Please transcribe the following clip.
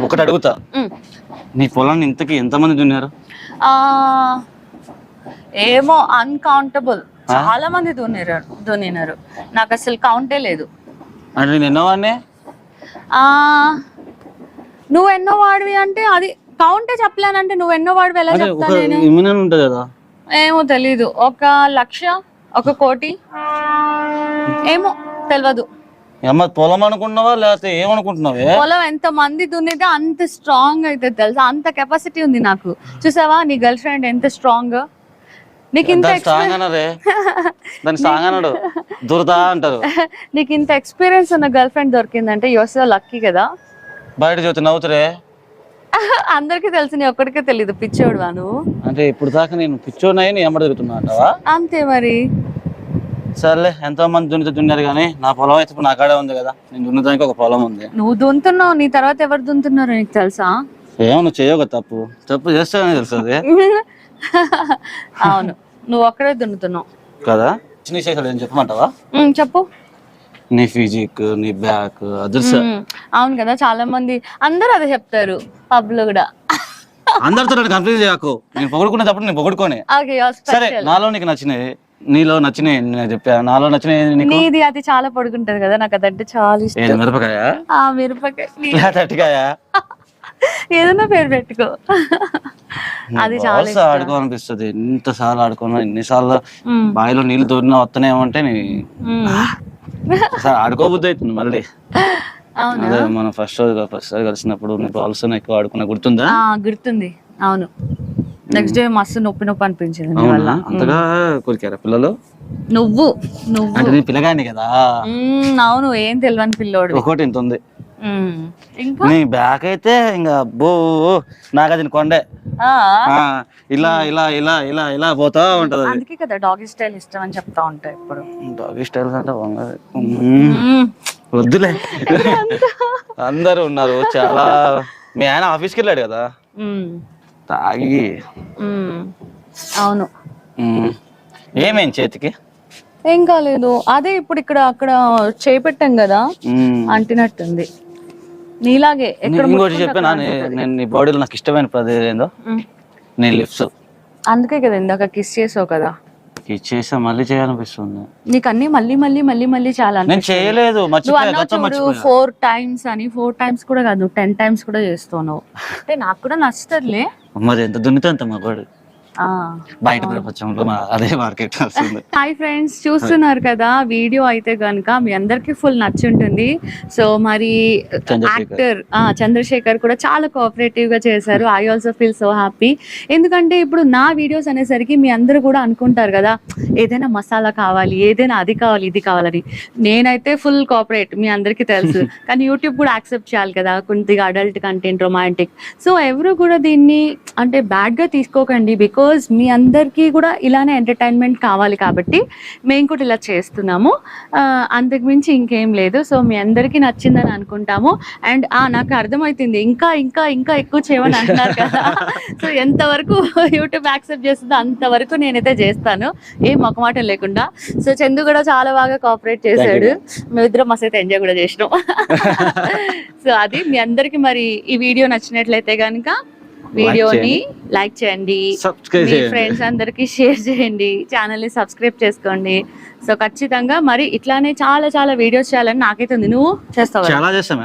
ఒకటి అడుగుతా. నీ పొలాన్ని ఇంతకి ఎంతమంది దున్నారు? ఆ, ఏమో అన్కౌంటబుల్ చాలా మంది దున్నినారు దున్నినారు. నాకు అసలు కౌంటే లేదు. అంటే నేను ఎన్నోవాడిని? ఆ నువ్వు ఎన్నో వాడివి అంటే అది కౌంటే చెప్పలేనంటే నువ్వు ఎన్నో వాడివి ఎలా అంటే ఒక చెప్తా నేను? ఇమ్యూన్ ఉంటుంది కదా. ఏమో తెలీదు. ఒక లక్ష ఒక కోటి? ఏమో తెలియదు అమ్మ పొలం అనుకున్నావా లేకపోతే ఏమనుకుంటున్నావే పొలం ఎంత మంది దున్నితే అంత స్ట్రాంగ్ అయితే తెలుసా? అంత కెపాసిటీ ఉంది నాకు. చూసావా నీ గర్ల్ ఫ్రెండ్ ఎంత స్ట్రాంగ్ నీకు ఇంత స్ట్రాంగ్ అన్నారే. దాని స్ట్రాంగ్ అన్నాడు. దురదా అంటారు. నీకు ఇంత ఎక్స్పీరియన్స్ ఉన్న గర్ల్ ఫ్రెండ్ దొరికిందంటే యువర్ సో లక్కీ కదా. బయట చూస్తే నవ్వుతురే. అందరికీ తెలిసి నీ ఒక్కడికే తెలియదు పిచ్చోడు నువ్వు అంటే ఇప్పుడు దాకా నేను నీ తిరుగుతున్నా అంటావా? అంతే మరి. సర్లే ఎంతో మంది దున్నితే దున్నారు కానీ నా పొలం అయితే నా కాడే ఉంది కదా. నేను దున్నదానికి ఒక పొలం ఉంది. నువ్వు దున్తున్నావు నీ తర్వాత ఎవరు దున్తున్నారో నీకు తెలుసా? ఏమో నువ్వు చేయవు కదా తప్పు. తప్పు చేస్తావని తెలుస్తుంది. అవును. నువ్వు ఒక్కడే దున్నుతున్నావు. కదా? చిన్న చేసాడు ఏం చెప్పమంటావా? ఉమ్, చెప్పు. నీ ఫిజిక్ నీ బ్యాక్ ఉమ్, అవును కదా చాలా మంది అందరూ అదే చెప్తారు పబ్లో కూడా. అందరితో నన్ను కన్ఫ్యూజ్ చేయకు. నేను పొగుడుకునేటప్పుడు నేను పొగుడుకోనే. ఓకే సరే నాలో నీకు నచ్చినాయి నీలో నచ్చినాయి నేను చెప్పా నాలో నీది అది చాలా పొడుగుంటది కదా నాకు అదంటే చాలా ఇష్టం. మిరపకాయ? ఆ మిరపకాయ. అరటికాయ ఏదైనా పేరు పెట్టుకో. అది చాలా ఆడుకోవాలనిపిస్తుంది ఎన్నిసార్లు ఆడుకున్నా ఎన్నిసార్లు ఉమ్, బావిలో నీళ్ళు దూరినా వస్తనేమంటే నీ ఉమ్. అసలు ఆడుకోబుద్ధి అవుతుంది మళ్ళీ. మనం ఫస్ట్ రోజు ఫస్ట్ కలిసినప్పుడు నీ బాల్స్ ఎక్కువ ఆడుకున్నా గుర్తుందా? గుర్తుంది. అవును. నెక్స్ట్ డే మస్తు నొప్పి నొప్పి అనిపించింది నీ వల్ల. అంతగా కొరికారా పిల్లలు? నువ్వు నువ్వు. అంటే నీ పిల్లగాని కదా. ఉమ్, అవును ఏం తెలియని పిల్లోడు ఒకటి ఇంత ఉంది. ఇంకా? నీ బ్యాక్ అయితే ఇంకా అబ్బో నాగార్జున కొండే. ఆ, ఆ, ఇలా ఇలా ఇలా ఇలా ఇలా పోతా ఉంటది. అది అందుకే కదా డాగీ స్టైల్ ఇష్టం అని చెప్తా ఉంటాయి ఇప్పుడు డాగీ స్టైల్ అంటే వంగ- మ్మ్. వద్దులే. అందరూ ఉన్నారు చాలా. మీ ఆయన ఆఫీస్కి వెళ్ళాడు కదా? తాగి. అవును. ఏమేం చేతికి ఏం కాలేదు అదే ఇప్పుడు ఇక్కడ అక్కడ చేపెట్టాం కదా. అంటినట్టుంది నీలాగే ఎక్కడ ఇంకోటి చెప్పానా. నేను నీ బాడీలో నాకు ఇష్టమైన ప్రదేశం ఏందో. నీ లిప్స్ అందుకే కదా ఇందాక కిస్ చేసావు కదా ఇచ్చేసా మళ్ళీ చేయాలనిపిస్తుంది. నీకు అన్ని మళ్ళీ మళ్ళీ మళ్ళీ మళ్ళీ చాలా నేను చేయలేదు నువ్వు మర్చిపోయా అన్నావు గతం చూడు మర్చిపోయా. ఫోర్ టైమ్స్ అని ఫోర్ టైమ్స్ కూడా కాదు టెన్ టైమ్స్ కూడా చేస్తున్నావు. అంటే నాకు కూడా నచ్చుతుందిలే. మరి ఎంత దున్నితే అంత మగవాడు. బయట ప్రపంచంలో అదే మార్కెట్ వస్తుంది. హాయ్ ఫ్రెండ్స్ చూస్తున్నారు కదా వీడియో అయితే గనుక మీ అందరికి ఫుల్ నచ్చుంటుంది. సో మరి. యాక్టర్ చంద్రశేఖర్ కూడా చాలా కోఆపరేటివ్గా చేశారు. I also feel so happy ఎందుకంటే ఇప్పుడు నా వీడియోస్ అనేసరికి మీ అందరూ కూడా అనుకుంటారు కదా ఏదైనా మసాలా కావాలి ఏదైనా అది కావాలి ఇది కావాలని. నేనైతే ఫుల్ కోఆపరేట్ మీ అందరికీ తెలుసు. కానీ యూట్యూబ్ కూడా యాక్సెప్ట్ చేయాలి కదా కొద్దిగా అడల్ట్ కంటెంట్ రొమాంటిక్ సో ఎవరు కూడా దీన్ని అంటే బ్యాడ్గా తీసుకోకండి బికాజ్ మీ అందరికీ కూడా ఇలానే ఎంటర్టైన్మెంట్ కావాలి కాబట్టి మేము కూడా ఇలా చేస్తున్నాము. ఆ, అంతకు మించి ఇంకేం లేదు. సో మీ అందరికీ నచ్చిందని అనుకుంటాము. అండ్ ఆ నాకు అర్థమవుతుంది ఇంకా ఇంకా ఇంకా ఎక్కువ చేయమని అంటున్నారు కదా. సో ఎంతవరకు యూట్యూబ్ యాక్సెప్ట్ చేస్తుందో అంతవరకు నేనైతే చేస్తాను. ఏ మొక్కమాట లేకుండా. సో చందు కూడా చాలా బాగా కోఆపరేట్ చేశాడు. మేమిద్దరం మస్తు అయితే ఎంజాయ్ కూడా చేసినాం. సో అది మీ అందరికి మరి ఈ వీడియో నచ్చినట్లయితే కనుక వీడియోని లైక్ చేయండి. మీ ఫ్రెండ్స్ అందరికి షేర్ చేయండి. ఛానల్ని సబ్స్క్రైబ్ చేసుకోండి. సో ఖచ్చితంగా మరి ఇట్లానే చాలా చాలా వీడియోస్ చేయాలని నాకైతే ఉంది. నువ్వు చేస్తావా? చాలా చేస్తాం.